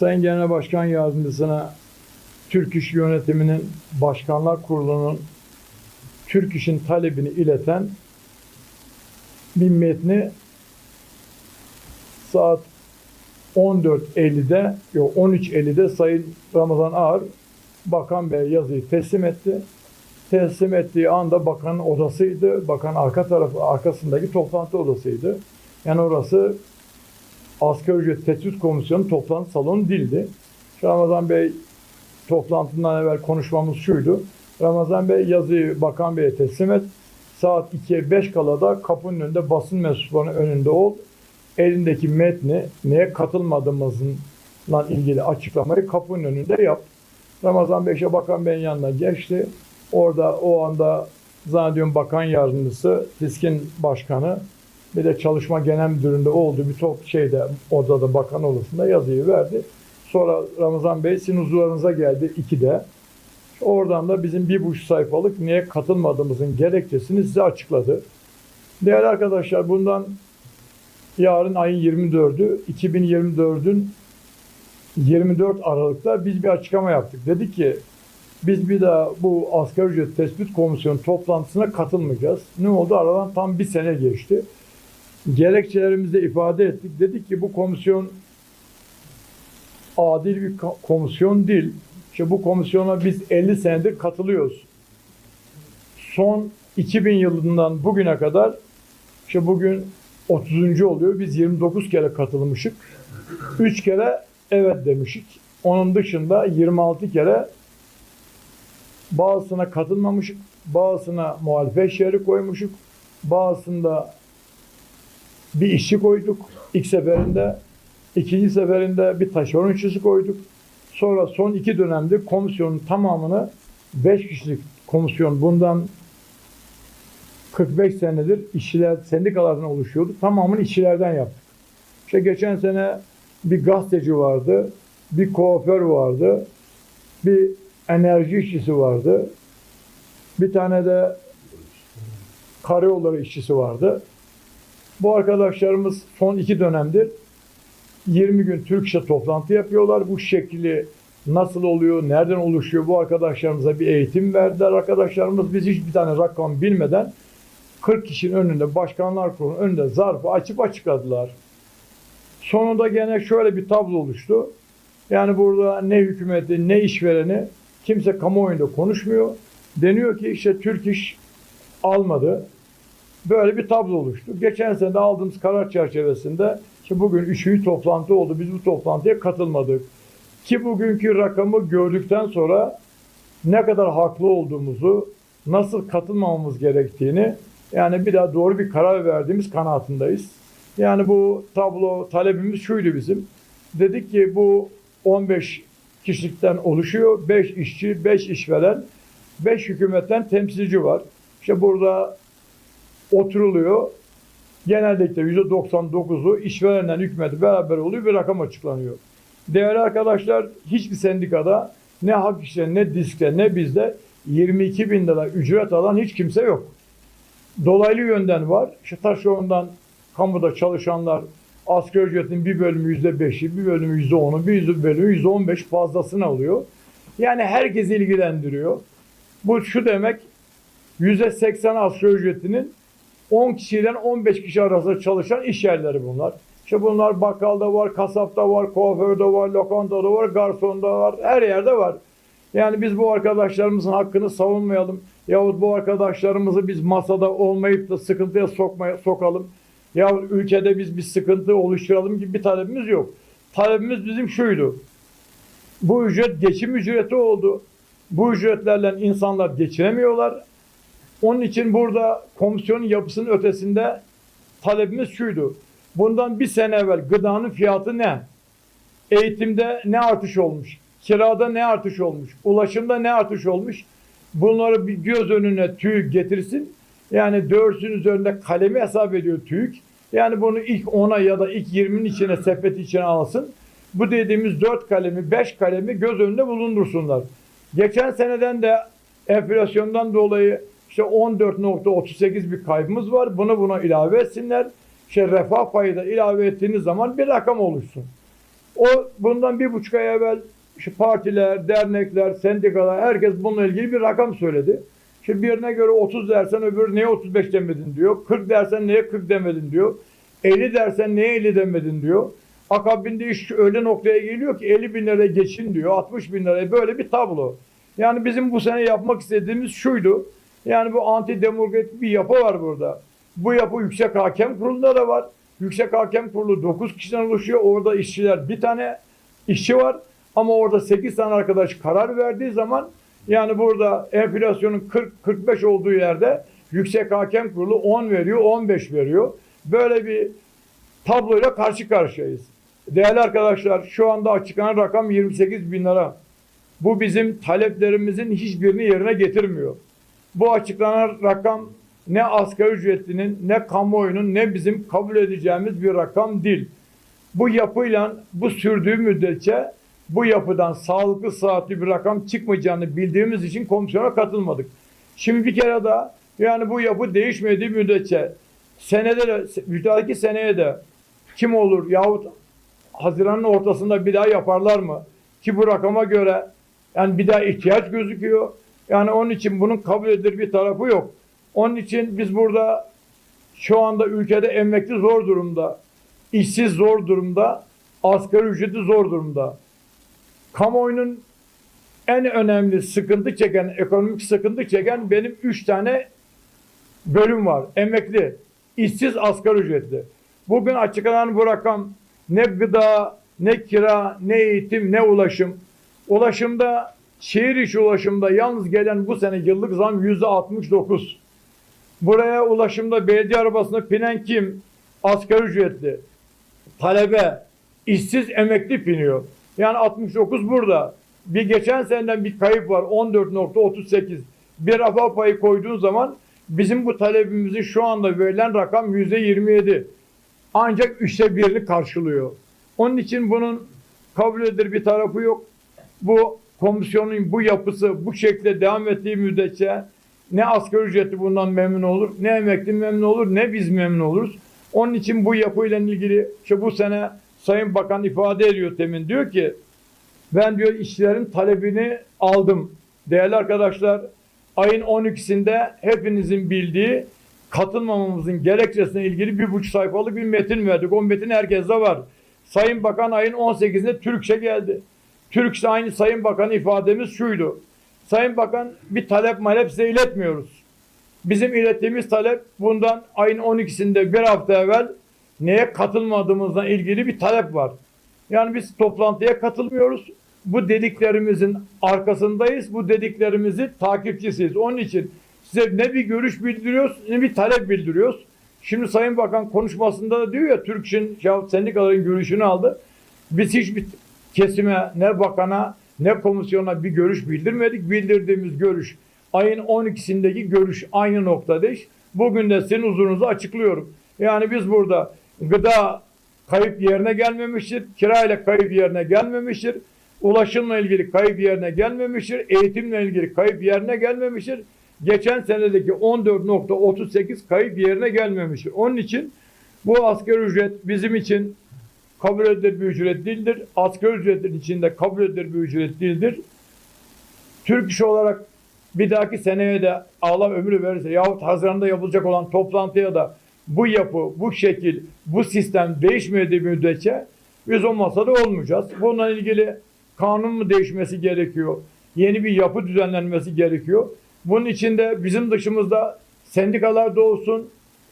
Sayın Genel Başkan Yardımcısına Türk İş Yönetimi'nin Başkanlar Kurulu'nun Türk İş'in talebini ileten bir metni saat 14.50'de yok 13.50'de Sayın Ramazan Ağar Bakan Bey yazıyı teslim etti. Teslim ettiği anda bakanın odasıydı. Bakan arka tarafı arkasındaki toplantı odasıydı. Yani orası Asgari Ücret Tespit Komisyonu toplantı salonu değildi. Ramazan Bey toplantından evvel konuşmamız şuydu. Ramazan Bey yazıyı Bakan Bey'e teslim et. Saat 2'ye 5 kala da kapının önünde basın mensuplarının önünde ol. Elindeki metni neye katılmadığımızla ilgili açıklamayı kapının önünde yap. Ramazan Bey işte Bakan Bey'in yanına geçti. Orada o anda zannediyorum Bakan Yardımcısı, TİSK'in Başkanı bir de Çalışma Genel Müdürü'nde olduğu bir top şeyde odada bakan odasında yazıyı verdi. Sonra Ramazan Bey sizin huzurlarınıza geldi 2'de. Oradan da bizim bir buçuk sayfalık niye katılmadığımızın gerekçesini size açıkladı. Değerli arkadaşlar bundan yarın ayın 24'ü 2024'ün 24 Aralık'ta biz bir açıklama yaptık. Dedik ki biz bir daha bu asgari ücret tespit komisyonu toplantısına katılmayacağız. Ne oldu? Aradan tam bir sene geçti. Gerekçelerimizde ifade ettik. Dedik ki bu komisyon adil bir komisyon değil. İşte bu komisyona biz 50 senedir katılıyoruz. Son 2000 yılından bugüne kadar işte bugün 30. oluyor. Biz 29 kere katılmışık. 3 kere evet demişik. Onun dışında 26 kere bazısına katılmamışık, bazısına muhalefet şerri koymuşuk, bazısında bir işçi koyduk ilk seferinde. ikinci seferinde bir taşeron işçisi koyduk. Sonra son iki dönemde komisyonun tamamını 5 kişilik komisyon bundan 45 senedir işçiler sendikalardan oluşuyordu. Tamamını işçilerden yaptık. İşte geçen sene bir gazeteci vardı, bir kuaför vardı, bir enerji işçisi vardı, bir tane de karayolları işçisi vardı. Bu arkadaşlarımız son iki dönemdir 20 gün Türkçe toplantı yapıyorlar. Bu şekli nasıl oluyor, nereden oluşuyor bu arkadaşlarımıza bir eğitim verdiler. Arkadaşlarımız biz hiçbir tane rakam bilmeden 40 kişinin önünde, başkanlar kurulunun önünde zarfı açıp açıkladılar. Sonunda gene şöyle bir tablo oluştu. Yani burada ne hükümeti ne işvereni kimse kamuoyunda konuşmuyor. Deniyor ki işte Türk iş almadı. Böyle bir tablo oluştu. Geçen sene aldığımız karar çerçevesinde işte bugün üçüncü toplantı oldu. Biz bu toplantıya katılmadık. Ki bugünkü rakamı gördükten sonra ne kadar haklı olduğumuzu, nasıl katılmamamız gerektiğini yani bir daha doğru bir karar verdiğimiz kanaatindayız. Yani bu tablo talebimiz şuydu bizim. Dedik ki bu 15 kişilikten oluşuyor. 5 işçi, 5 işveren, 5 hükümetten temsilci var. İşte burada oturuluyor. Genellikle %99'u işverenle hükümeti beraber oluyor bir rakam açıklanıyor. Değerli arkadaşlar hiçbir sendikada ne hak işle ne diskte ne bizde 22 bin lira ücret alan hiç kimse yok. Dolaylı yönden var. İşte taşerondan kamuda çalışanlar asgari ücretin bir bölümü yüzde beşi, bir bölümü yüzde onu, bir bölümü yüzde on beş fazlasını alıyor. Yani herkesi ilgilendiriyor. Bu şu demek yüzde seksen asgari ücretinin 10 kişiden 15 kişi arasında çalışan iş yerleri bunlar. İşte bunlar bakkalda var, kasapta var, kuaförde var, lokantada var, garsonda var, her yerde var. Yani biz bu arkadaşlarımızın hakkını savunmayalım. Yahut bu arkadaşlarımızı biz masada olmayıp da sıkıntıya sokmaya, sokalım. Yahut ülkede biz bir sıkıntı oluşturalım gibi bir talebimiz yok. Talebimiz bizim şuydu. Bu ücret geçim ücreti oldu. Bu ücretlerle insanlar geçinemiyorlar. Onun için burada komisyonun yapısının ötesinde talebimiz şuydu. Bundan bir sene evvel gıdanın fiyatı ne? Eğitimde ne artış olmuş? Kirada ne artış olmuş? Ulaşımda ne artış olmuş? Bunları bir göz önüne TÜİK getirsin. Yani dörsün üzerinde kalemi hesap ediyor TÜİK. Yani bunu ilk 10'a ya da ilk 20'nin içine sepet içine alsın. Bu dediğimiz 4 kalemi 5 kalemi göz önünde bulundursunlar. Geçen seneden de enflasyondan dolayı işte 14.38 bir kaybımız var. Bunu buna ilave etsinler. İşte refah payı da ilave ettiğiniz zaman bir rakam oluşsun. O bundan bir buçuk ay evvel şu partiler, dernekler, sendikalar herkes bununla ilgili bir rakam söyledi. Şimdi birine göre 30 dersen öbürü niye 35 demedin diyor. 40 dersen niye 40 demedin diyor. 50 dersen niye 50 demedin diyor. Akabinde iş öyle noktaya geliyor ki 50 bin liraya geçin diyor. 60 bin liraya böyle bir tablo. Yani bizim bu sene yapmak istediğimiz şuydu. Yani bu antidemokratik bir yapı var burada. Bu yapı Yüksek Hakem Kurulu'nda da var. Yüksek Hakem Kurulu 9 kişiden oluşuyor. Orada işçiler bir tane işçi var. Ama orada 8 tane arkadaş karar verdiği zaman yani burada enflasyonun 40-45 olduğu yerde Yüksek Hakem Kurulu 10 veriyor, 15 veriyor. Böyle bir tabloyla karşı karşıyayız. Değerli arkadaşlar şu anda açıklanan rakam 28 bin lira. Bu bizim taleplerimizin hiçbirini yerine getirmiyor. Bu açıklanan rakam ne asgari ücretlinin ne kamuoyunun ne bizim kabul edeceğimiz bir rakam değil. Bu yapıyla bu sürdüğü müddetçe bu yapıdan sağlıklı sıhhatli bir rakam çıkmayacağını bildiğimiz için komisyona katılmadık. Şimdi bir kere daha yani bu yapı değişmediği müddetçe senede de müteahhit seneye de kim olur yahut Haziran'ın ortasında bir daha yaparlar mı? Ki bu rakama göre yani bir daha ihtiyaç gözüküyor. Yani onun için bunun kabul edilir bir tarafı yok. Onun için biz burada şu anda ülkede emekli zor durumda, işsiz zor durumda, asgari ücreti zor durumda. Kamuoyunun en önemli sıkıntı çeken, ekonomik sıkıntı çeken benim üç tane bölüm var. Emekli, işsiz, asgari ücretli. Bugün açıklanan bu rakam ne gıda, ne kira, ne eğitim, ne ulaşım. Ulaşımda, şehir içi ulaşımda yalnız gelen bu sene yıllık zam yüzde 69. Buraya ulaşımda belediye arabasına binen kim? Asgari ücretli. Talebe, işsiz emekli biniyor. Yani 69 burada. Bir geçen seneden bir kayıp var 14.38. Bir rafa payı koyduğun zaman bizim bu talebimizin şu anda verilen rakam yüzde 27. Ancak üçte birini karşılıyor. Onun için bunun kabul edilir bir tarafı yok. Bu komisyonun bu yapısı bu şekilde devam ettiği müddetçe ne asgari ücretli bundan memnun olur, ne emekli memnun olur, ne biz memnun oluruz. Onun için bu yapıyla ilgili işte bu sene Sayın Bakan ifade ediyor temin diyor ki ben diyor işçilerin talebini aldım. Değerli arkadaşlar ayın 12'sinde hepinizin bildiği katılmamamızın gerekçesine ilgili bir buçuk sayfalık bir metin verdik. O metin herkeste var. Sayın Bakan ayın 18'inde Türkçe geldi. Türkçe aynı Sayın Bakan ifademiz şuydu. Sayın Bakan bir talep malep size iletmiyoruz. Bizim ilettiğimiz talep bundan ayın 12'sinde bir hafta evvel neye katılmadığımızla ilgili bir talep var. Yani biz toplantıya katılmıyoruz. Bu dediklerimizin arkasındayız. Bu dediklerimizi takipçisiyiz. Onun için size ne bir görüş bildiriyoruz ne bir talep bildiriyoruz. Şimdi Sayın Bakan konuşmasında da diyor ya Türk'ün sendikaların görüşünü aldı. Biz hiçbir kesime ne bakana ne komisyona bir görüş bildirmedik. Bildirdiğimiz görüş ayın 12'sindeki görüş aynı noktadayız. Bugün de sizin huzurunuza açıklıyorum. Yani biz burada gıda kayıp yerine gelmemiştir. Kirayla kayıp yerine gelmemiştir. Ulaşımla ilgili kayıp yerine gelmemiştir. Eğitimle ilgili kayıp yerine gelmemiştir. Geçen senedeki 14.38 kayıp yerine gelmemiştir. Onun için bu asgari ücret bizim için kabul edilir bir ücret değildir. Asgari ücretin içinde kabul edilir bir ücret değildir. Türk İş olarak bir dahaki seneye de Allah ömrü verirse yahut Haziran'da yapılacak olan toplantıya da bu yapı, bu şekil, bu sistem değişmediği müddetçe biz o masada olmayacağız. Bununla ilgili kanun mu değişmesi gerekiyor? Yeni bir yapı düzenlenmesi gerekiyor. Bunun içinde bizim dışımızda sendikalar da olsun,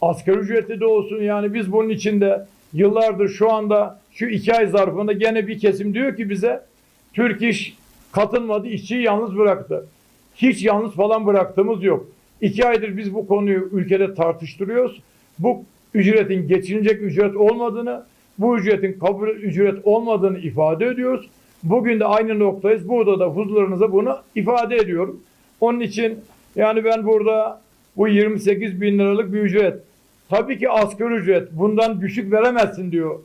asgari ücretli de olsun. Yani biz bunun içinde yıllardır şu anda şu iki ay zarfında gene bir kesim diyor ki bize Türk İş katılmadı, işçiyi yalnız bıraktı. Hiç yalnız falan bıraktığımız yok. İki aydır biz bu konuyu ülkede tartıştırıyoruz. Bu ücretin geçinilecek ücret olmadığını, bu ücretin kabul ücret olmadığını ifade ediyoruz. Bugün de aynı noktayız. Burada da huzurlarınıza bunu ifade ediyorum. Onun için yani ben burada bu 28 bin liralık bir ücret. Tabii ki asgari ücret. Bundan düşük veremezsin diyor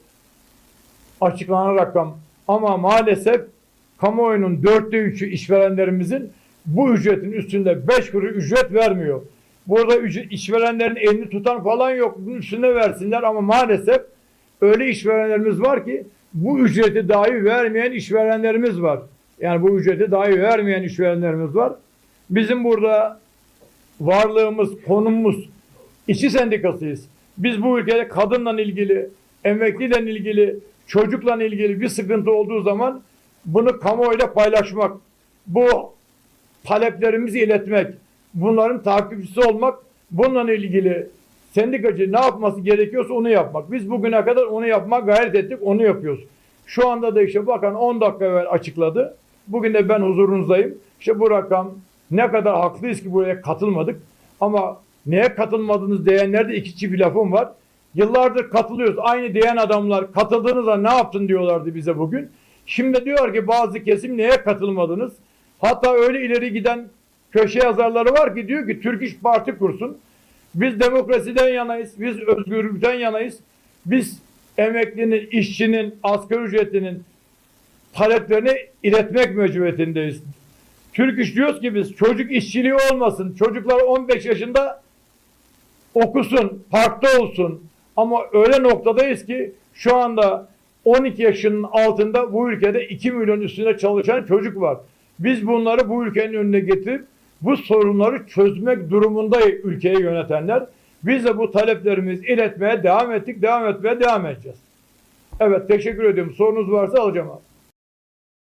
açıklanan rakam. Ama maalesef kamuoyunun dörtte üçü işverenlerimizin bu ücretin üstünde beş kuruş ücret vermiyor. Burada ücret, işverenlerin elini tutan falan yok. Bunun üstüne versinler ama maalesef öyle işverenlerimiz var ki bu ücreti dahi vermeyen işverenlerimiz var. Yani bu ücreti dahi vermeyen işverenlerimiz var. Bizim burada varlığımız, konumumuz işçi sendikasıyız. Biz bu ülkede kadınla ilgili, emekliyle ilgili, çocukla ilgili bir sıkıntı olduğu zaman bunu kamuoyuyla paylaşmak, bu taleplerimizi iletmek, bunların takipçisi olmak, bununla ilgili sendikacı ne yapması gerekiyorsa onu yapmak. Biz bugüne kadar onu yapmak gayret ettik, onu yapıyoruz. Şu anda da işte bakan 10 dakika evvel açıkladı. Bugün de ben huzurunuzdayım. İşte bu rakam ne kadar haklıyız ki buraya katılmadık. Ama neye katılmadınız diyenlerde iki çift lafım var. Yıllardır katılıyoruz. Aynı diyen adamlar katıldığınızda ne yaptın diyorlardı bize bugün. Şimdi diyor ki bazı kesim neye katılmadınız? Hatta öyle ileri giden köşe yazarları var ki diyor ki Türk İş Parti kursun. Biz demokrasiden yanayız. Biz özgürlükten yanayız. Biz emeklinin, işçinin, asgari ücretinin taleplerini iletmek mecburiyetindeyiz. Türk İş diyoruz ki biz çocuk işçiliği olmasın. Çocuklar 15 yaşında okusun, parkta olsun. Ama öyle noktadayız ki şu anda 12 yaşının altında bu ülkede 2 milyon üstünde çalışan çocuk var. Biz bunları bu ülkenin önüne getirip bu sorunları çözmek durumundayız ülkeyi yönetenler. Biz de bu taleplerimizi iletmeye devam ettik, devam etmeye devam edeceğiz. Evet teşekkür ediyorum. Sorunuz varsa alacağım abi.